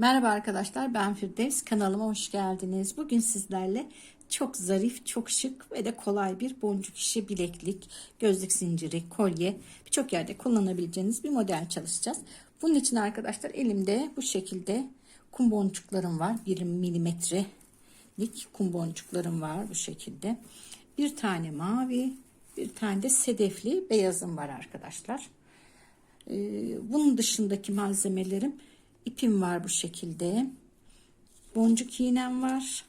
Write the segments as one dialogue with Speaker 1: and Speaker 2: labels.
Speaker 1: Merhaba arkadaşlar ben Firdevs kanalıma hoş geldiniz. Bugün sizlerle çok zarif, çok şık ve de kolay bir boncuk işi bileklik, gözlük zinciri, kolye birçok yerde kullanabileceğiniz bir model çalışacağız. Bunun için arkadaşlar elimde bu şekilde kum boncuklarım var. 1 milimetrelik kum boncuklarım var bu şekilde. Bir tane mavi, bir tane de sedefli beyazım var arkadaşlar. Ee, bunun dışındaki malzemelerim ipim var bu şekilde. Boncuk iğnem var.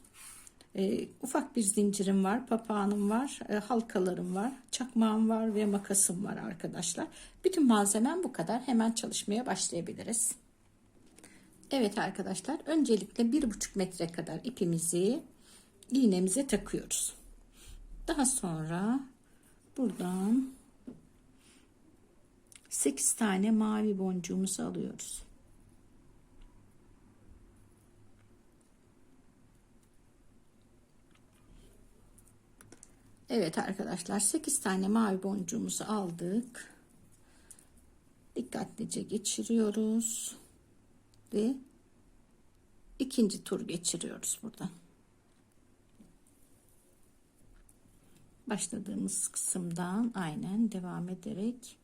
Speaker 1: E, ufak bir zincirim var. Papağanım var. E, halkalarım var. Çakmağım var ve makasım var arkadaşlar. Bütün malzemem bu kadar. Hemen çalışmaya başlayabiliriz. Evet arkadaşlar. Öncelikle bir buçuk metre kadar ipimizi iğnemize takıyoruz. Daha sonra buradan 8 tane mavi boncuğumuzu alıyoruz. Evet arkadaşlar 8 tane mavi boncuğumuzu aldık. Dikkatlice geçiriyoruz. Ve ikinci tur geçiriyoruz burada. Başladığımız kısımdan aynen devam ederek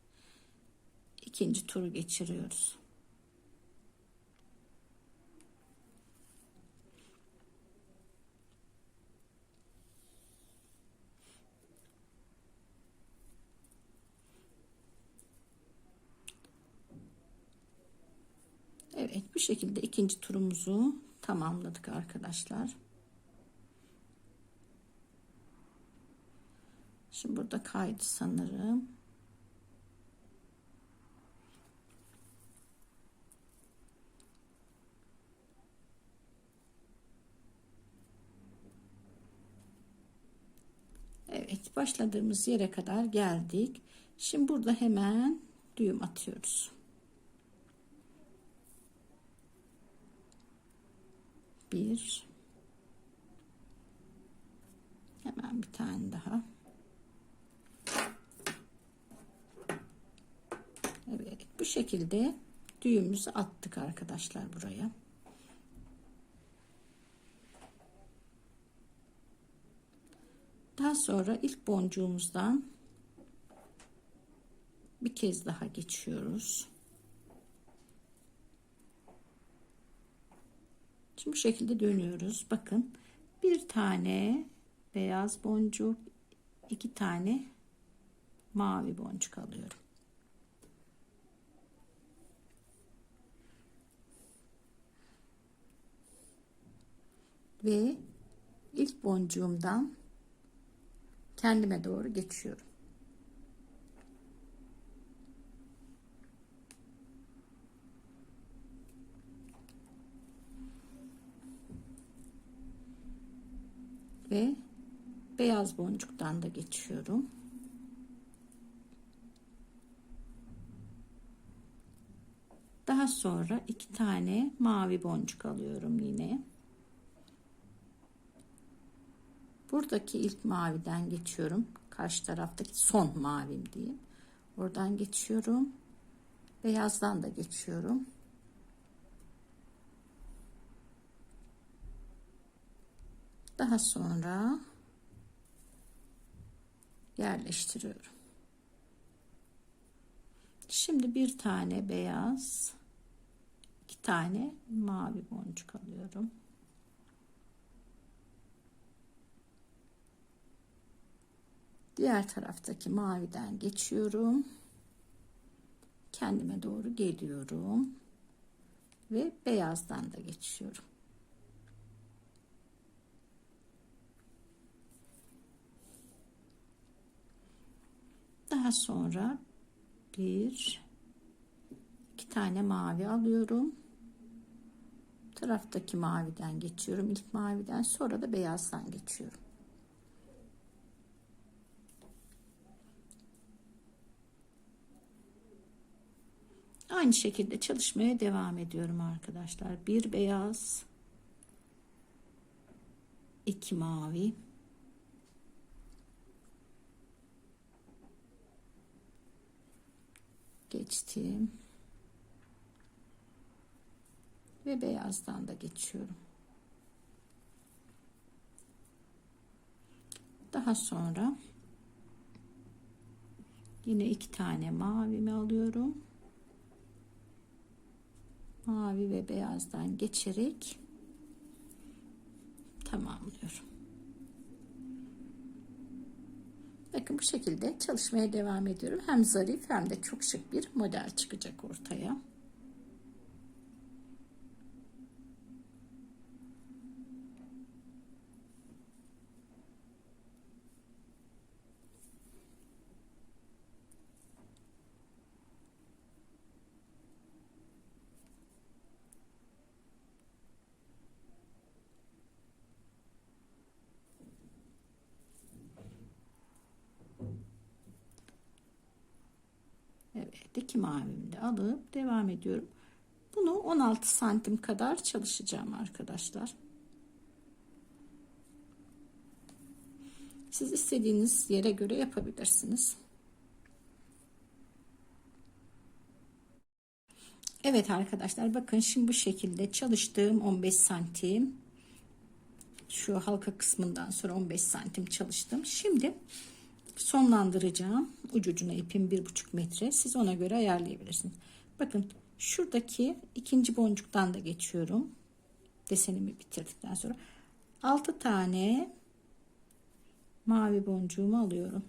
Speaker 1: ikinci turu geçiriyoruz. Evet bu şekilde ikinci turumuzu tamamladık arkadaşlar. Şimdi burada kaydı sanırım. Evet başladığımız yere kadar geldik. Şimdi burada hemen düğüm atıyoruz. Bir. Hemen bir tane daha. Evet bu şekilde düğümümüzü attık arkadaşlar buraya. Daha sonra ilk boncuğumuzdan bir kez daha geçiyoruz Şimdi bu şekilde dönüyoruz. Bakın bir tane beyaz boncuk, iki tane mavi boncuk alıyorum. Ve ilk boncuğumdan kendime doğru geçiyorum. Ve beyaz boncuktan da geçiyorum. Daha sonra iki tane mavi boncuk alıyorum yine. Buradaki ilk maviden geçiyorum. Karşı taraftaki son mavim diyeyim. Oradan geçiyorum. Beyazdan da geçiyorum. Daha sonra yerleştiriyorum. Şimdi bir tane beyaz, iki tane mavi boncuk alıyorum. Diğer taraftaki maviden geçiyorum. Kendime doğru geliyorum. Ve beyazdan da geçiyorum. Daha sonra bir iki tane mavi alıyorum. Taraftaki maviden geçiyorum. ilk maviden sonra da beyazdan geçiyorum. Aynı şekilde çalışmaya devam ediyorum arkadaşlar. Bir beyaz, iki mavi, geçtim. ve beyazdan da geçiyorum. Daha sonra yine iki tane mavimi alıyorum. Mavi ve beyazdan geçerek tamamlıyorum. Bakın bu şekilde çalışmaya devam ediyorum. Hem zarif hem de çok şık bir model çıkacak ortaya. Evet iki mavimi de alıp devam ediyorum. Bunu 16 santim kadar çalışacağım arkadaşlar. Siz istediğiniz yere göre yapabilirsiniz. Evet arkadaşlar bakın şimdi bu şekilde çalıştığım 15 santim şu halka kısmından sonra 15 santim çalıştım. Şimdi sonlandıracağım. Ucucuna ipim bir buçuk metre. Siz ona göre ayarlayabilirsiniz. Bakın şuradaki ikinci boncuktan da geçiyorum. Desenimi bitirdikten sonra 6 tane mavi boncuğumu alıyorum.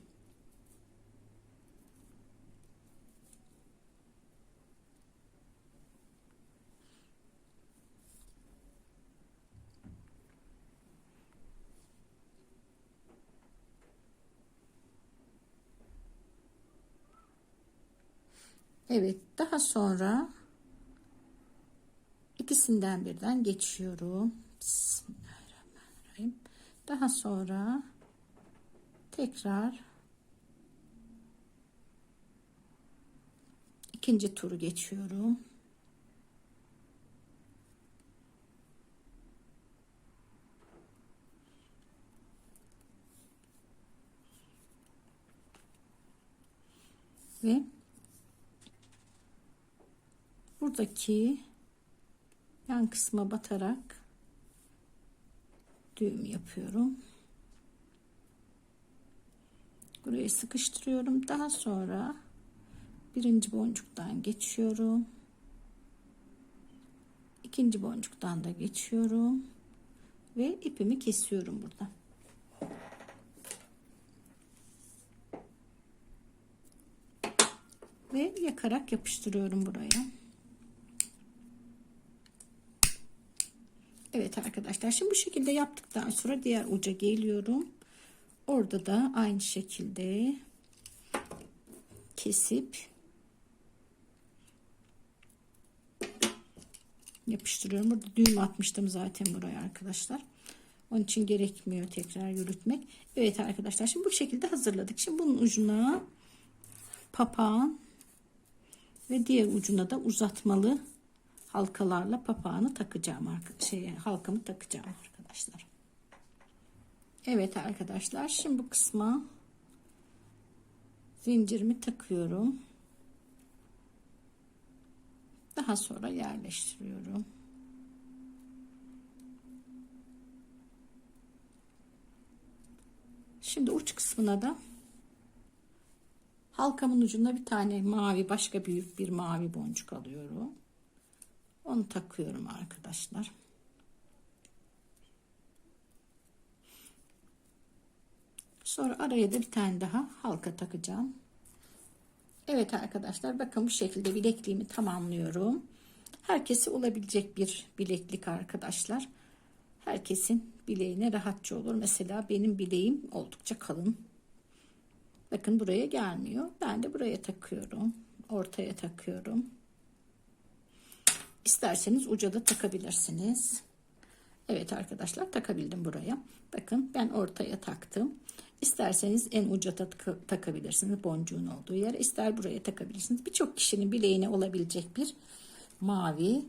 Speaker 1: Evet daha sonra ikisinden birden geçiyorum. Bismillahirrahmanirrahim. Daha sonra tekrar ikinci turu geçiyorum. Ve buradaki yan kısma batarak düğüm yapıyorum. Burayı sıkıştırıyorum. Daha sonra birinci boncuktan geçiyorum. ikinci boncuktan da geçiyorum. Ve ipimi kesiyorum burada. Ve yakarak yapıştırıyorum buraya. Evet arkadaşlar şimdi bu şekilde yaptıktan sonra diğer uca geliyorum. Orada da aynı şekilde kesip yapıştırıyorum. Burada düğüm atmıştım zaten buraya arkadaşlar. Onun için gerekmiyor tekrar yürütmek. Evet arkadaşlar şimdi bu şekilde hazırladık. Şimdi bunun ucuna papağan ve diğer ucuna da uzatmalı halkalarla papağanı takacağım şey halkamı takacağım arkadaşlar. Evet arkadaşlar şimdi bu kısma zincirimi takıyorum. Daha sonra yerleştiriyorum. Şimdi uç kısmına da halkamın ucunda bir tane mavi başka büyük bir mavi boncuk alıyorum. Onu takıyorum arkadaşlar. Sonra araya da bir tane daha halka takacağım. Evet arkadaşlar bakın bu şekilde bilekliğimi tamamlıyorum. Herkese olabilecek bir bileklik arkadaşlar. Herkesin bileğine rahatça olur. Mesela benim bileğim oldukça kalın. Bakın buraya gelmiyor. Ben de buraya takıyorum. Ortaya takıyorum. İsterseniz uca da takabilirsiniz. Evet arkadaşlar takabildim buraya. Bakın ben ortaya taktım. İsterseniz en uca tak takabilirsiniz boncuğun olduğu yere. İster buraya takabilirsiniz. Birçok kişinin bileğine olabilecek bir mavi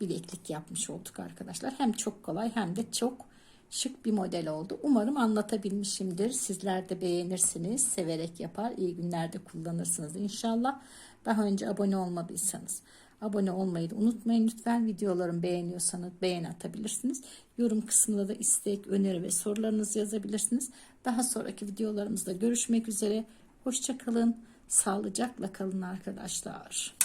Speaker 1: bileklik yapmış olduk arkadaşlar. Hem çok kolay hem de çok şık bir model oldu. Umarım anlatabilmişimdir. Sizler de beğenirsiniz. Severek yapar. iyi günlerde kullanırsınız inşallah. Daha önce abone olmadıysanız Abone olmayı da unutmayın lütfen. Videolarımı beğeniyorsanız beğen atabilirsiniz. Yorum kısmında da istek, öneri ve sorularınızı yazabilirsiniz. Daha sonraki videolarımızda görüşmek üzere. Hoşçakalın. Sağlıcakla kalın arkadaşlar.